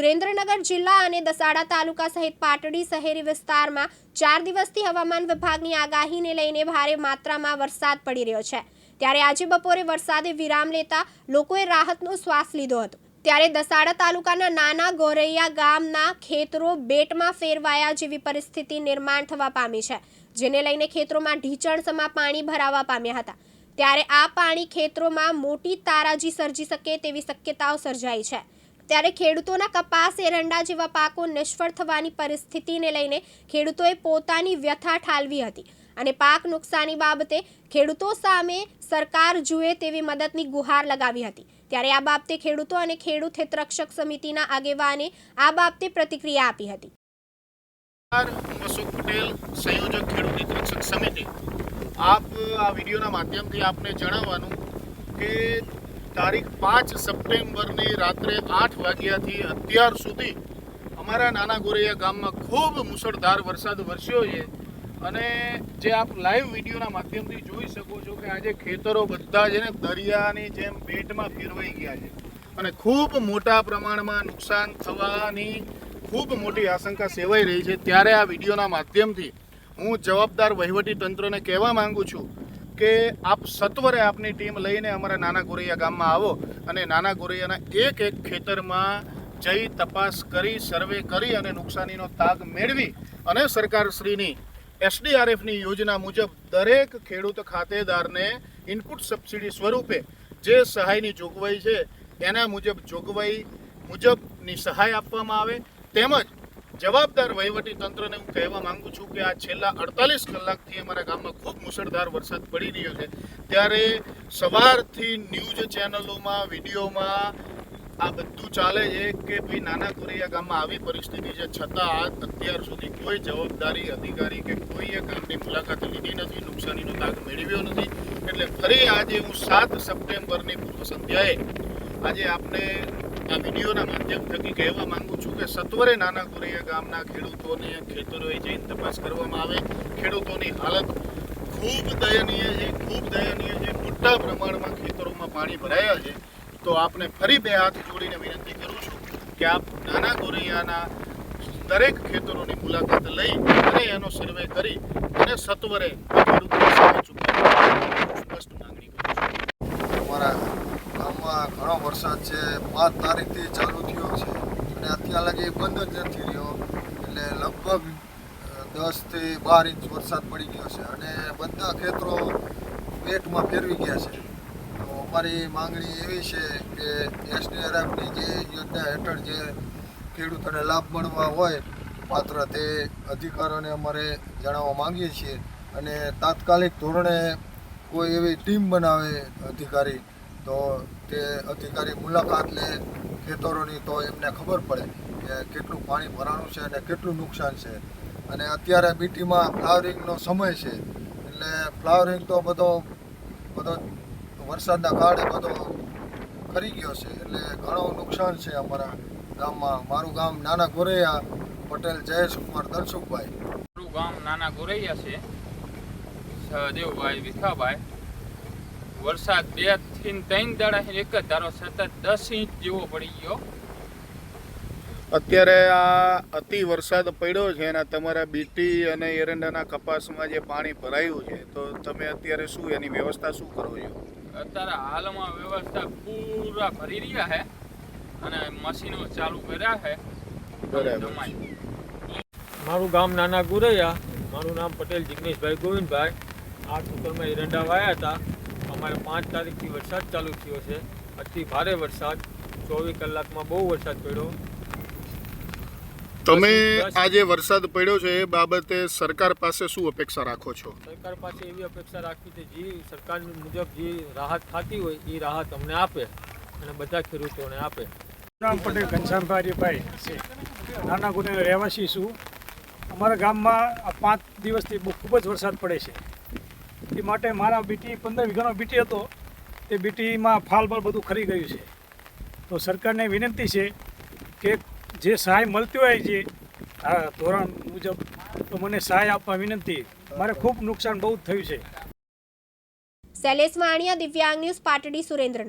સુરેન્દ્રનગર જિલ્લા અને દસાડા તાલુકા સહિત પાટડી શહેરી વિસ્તારમાં ચાર દિવસથી હવામાન વિભાગની આગાહીને લઈને ભારે માત્રામાં વરસાદ પડી રહ્યો છે. ત્યારે આજે બપોરે વરસાદે વિરામ લેતા લોકોએ રાહતનો શ્વાસ લીધો હતો. ત્યારે દસાડા તાલુકાના નાના ગોરૈયા ગામના ખેતરો બેટમાં ફેરવાયા જેવી પરિસ્થિતિ નિર્માણ થવા પામી છે, જેને લઈને ખેતરોમાં ઢીચણસમાં પાણી ભરાવા પામ્યા હતા. ત્યારે આ પાણી ખેતરોમાં મોટી તારાજી સર્જી શકે તેવી શક્યતાઓ સર્જાઈ છે. ત્યારે ખેડૂતોના કપાસ, એરંડા જેવા પાકો નિષ્ફળ થવાની પરિસ્થિતિને લઈને ખેડૂતોએ પોતાની વ્યથા ઠાલવી હતી અને પાક નુકસાની બાબતે ખેડૂતો સામે સરકાર જુએ તેવી મદદની ગુહાર લગાવી હતી. ત્યારે આ બાબતે ખેડૂતો અને ખેડૂત હિતરક્ષક સમિતિના આગેવાને આ બાબતે પ્રતિક્રિયા આપી હતી. અશોક પટેલ, સંયોજક ખેડૂત હિતરક્ષક સમિતિ. આપ આ વિડીયોના માધ્યમથી આપને જણાવવાનું કે તારીખ પાંચ સપ્ટેમ્બરની રાત્રે આઠ વાગ્યાથી અત્યાર સુધી અમારા નાના ગોરૈયા ગામમાં ખૂબ મુસળધાર વરસાદ વરસ્યો છે. અને જે આપ લાઈવ વિડીયોના માધ્યમથી જોઈ શકો છો કે આજે ખેતરો બધા છે ને દરિયાની જેમ બેટમાં ફેરવાઈ ગયા છે. અને ખૂબ મોટા પ્રમાણમાં નુકસાન થવાની ખૂબ મોટી આશંકા સેવાઈ રહી છે. ત્યારે આ વિડીયોના માધ્યમથી હું જવાબદાર વહીવટી તંત્રને કહેવા માંગુ છું કે આપ સત્વરે આપની ટીમ લઈને અમારા નાના ગોરૈયા ગામમાં આવો અને નાના ગોરૈયાના એક એક ખેતરમાં જઈ તપાસ કરી, સર્વે કરી અને નુકસાનીનો તાગ મેળવી અને સરકારશ્રીની એસડીઆરએફની યોજના મુજબ દરેક ખેડૂત ખાતેદારને ઇનપુટ સબસિડી સ્વરૂપે જે સહાયની જોગવાઈ છે, એના મુજબ જોગવાઈ મુજબની સહાય આપવામાં આવે. તેમજ જવાબદાર વહીવટી તંત્રને હું કહેવા માંગુ છું કે આ છેલ્લા અડતાલીસ કલાકથી અમારા ગામમાં ખૂબ મુશળધાર વરસાદ પડી રહ્યો છે. ત્યારે સવારથી ન્યૂઝ ચેનલોમાં, વિડીયોમાં આ બધું ચાલે છે કે ભાઈ નાના કોરિયા ગામમાં આવી પરિસ્થિતિ છે. છતાં અત્યાર સુધી કોઈ જવાબદારી અધિકારી કે કોઈએ ગામની મુલાકાત લીધી નથી, નુકસાનીનો તાગ મેળવ્યો નથી. એટલે ફરી આજે હું સાત સપ્ટેમ્બરની પૂર્વ સંધ્યાએ આજે આપને આ વિડીયોના માધ્યમ થકી કહેવા માંગુ છું કે સત્વરે નાના ગોરિયા ગામના ખેડૂતોને ખેતરોએ જઈને તપાસ કરવામાં આવે. ખેડૂતોની હાલત ખૂબ દયનીય છે, ખૂબ દયનીય છે. મોટા પ્રમાણમાં ખેતરોમાં પાણી ભરાયા છે. તો આપને ફરી બે હાથ જોડીને વિનંતી કરું છું કે આપ નાના ગોરૈયાના દરેક ખેતરોની મુલાકાત લઈ અને એનો સર્વે કરી અને સત્વરે ખેડૂતોને સહાય ચૂકવવાની સ્પષ્ટ માંગણી કરું છું અમારા ગામમાં ઘણો વરસાદ છે પાંચ તારીખથી ચાલુ થયો છે. અને અત્યાર લગી બંધ જ નથી રહ્યો. એટલે લગભગ દસથી બાર ઇંચ વરસાદ પડી ગયો છે. અને બધા ખેતરો પેટમાં ફેરવી ગયા છે. તો અમારી માંગણી એવી છે કે એસડીઆરએફની જે યોજના હેઠળ જે ખેડૂતોને લાભ મળવા હોય, માત્ર તે અધિકારોને અમારે જણાવવા માંગીએ છીએ. અને તાત્કાલિક ધોરણે કોઈ એવી ટીમ બનાવે અધિકારી તો તે અધિકારી મુલાકાત લે ખેતરોની તો એમને ખબર પડે કે કેટલું પાણી ભરાણું છે અને કેટલું નુકસાન છે. અને અત્યારે બીટીમાં ફ્લાવરિંગનો સમય છે. એટલે ફ્લાવરિંગ તો બધો બધો વરસાદના કારણે બધો ખરી ગયો છે. એટલે ઘણું નુકસાન છે અમારા ગામમાં. મારું ગામ નાના ગોરૈયા, પટેલ જયેશકુમાર દર્શુકભાઈ મારું ગામ નાના ગોરૈયા છે. સહદેવભાઈ વિખાભાઈ વરસાદ બેથી ત્રણ દાડા એક જ ધારો સતત દસ ઇંચ જેવો પડી ગયો. અત્યારે આ અતિ વરસાદ પડ્યો છે અને તમારા બીટી અને એરંડાના કપાસમાં જે પાણી ભરાયું છે તો તમે અત્યારે શું એની વ્યવસ્થા શું કરો છો? અત્યારે હાલમાં વ્યવસ્થા પૂરા ભરી રહ્યા છે અને મશીનો ચાલુ કર્યા છે. બરાબર. મારું ગામ નાના ગુરૈયા મારું નામ પટેલ જિગ્નેશભાઈ ગોવિંદભાઈ. આ ખેતરમાં એરંડા વાયા હતા. અમારે પાંચ તારીખથી વરસાદ ચાલુ થયો છે. અતિ ભારે વરસાદ. ચોવીસ કલાકમાં બહુ વરસાદ પડ્યો. તમે આજે આ જે વરસાદ પડ્યો છે એ બાબતે સરકાર પાસે શું અપેક્ષા રાખો છો? સરકાર પાસે એવી અપેક્ષા રાખી છે જે સરકાર મુજબ જે રાહત થતી હોય એ રાહત અમને આપે અને બધા ખેડૂતોને આપે. રામ પટેલ ઘનશ્યામભાઈ છે. નાના ગુને રહેવાસી છું. અમારા ગામમાં આ પાંચ દિવસથી બહુ ખૂબ જ વરસાદ પડે છે. એ માટે મારા બીટી, પંદર વીઘાનો બીટી હતો. તે બીટીમાં ફાલ બાલ બધું ખરી ગયું છે. તો સરકારને વિનંતી છે કે જે સહાય મળતી હોય છે, આ ધોરણ મુજબ, તો મને સહાય આપવા વિનંતી. મારે ખૂબ નુકસાન બહુ જ થયું છે. શૈલેષ વાણિયા દિવ્યાંગ ન્યૂઝ, પાટડી સુરેન્દ્રનગર.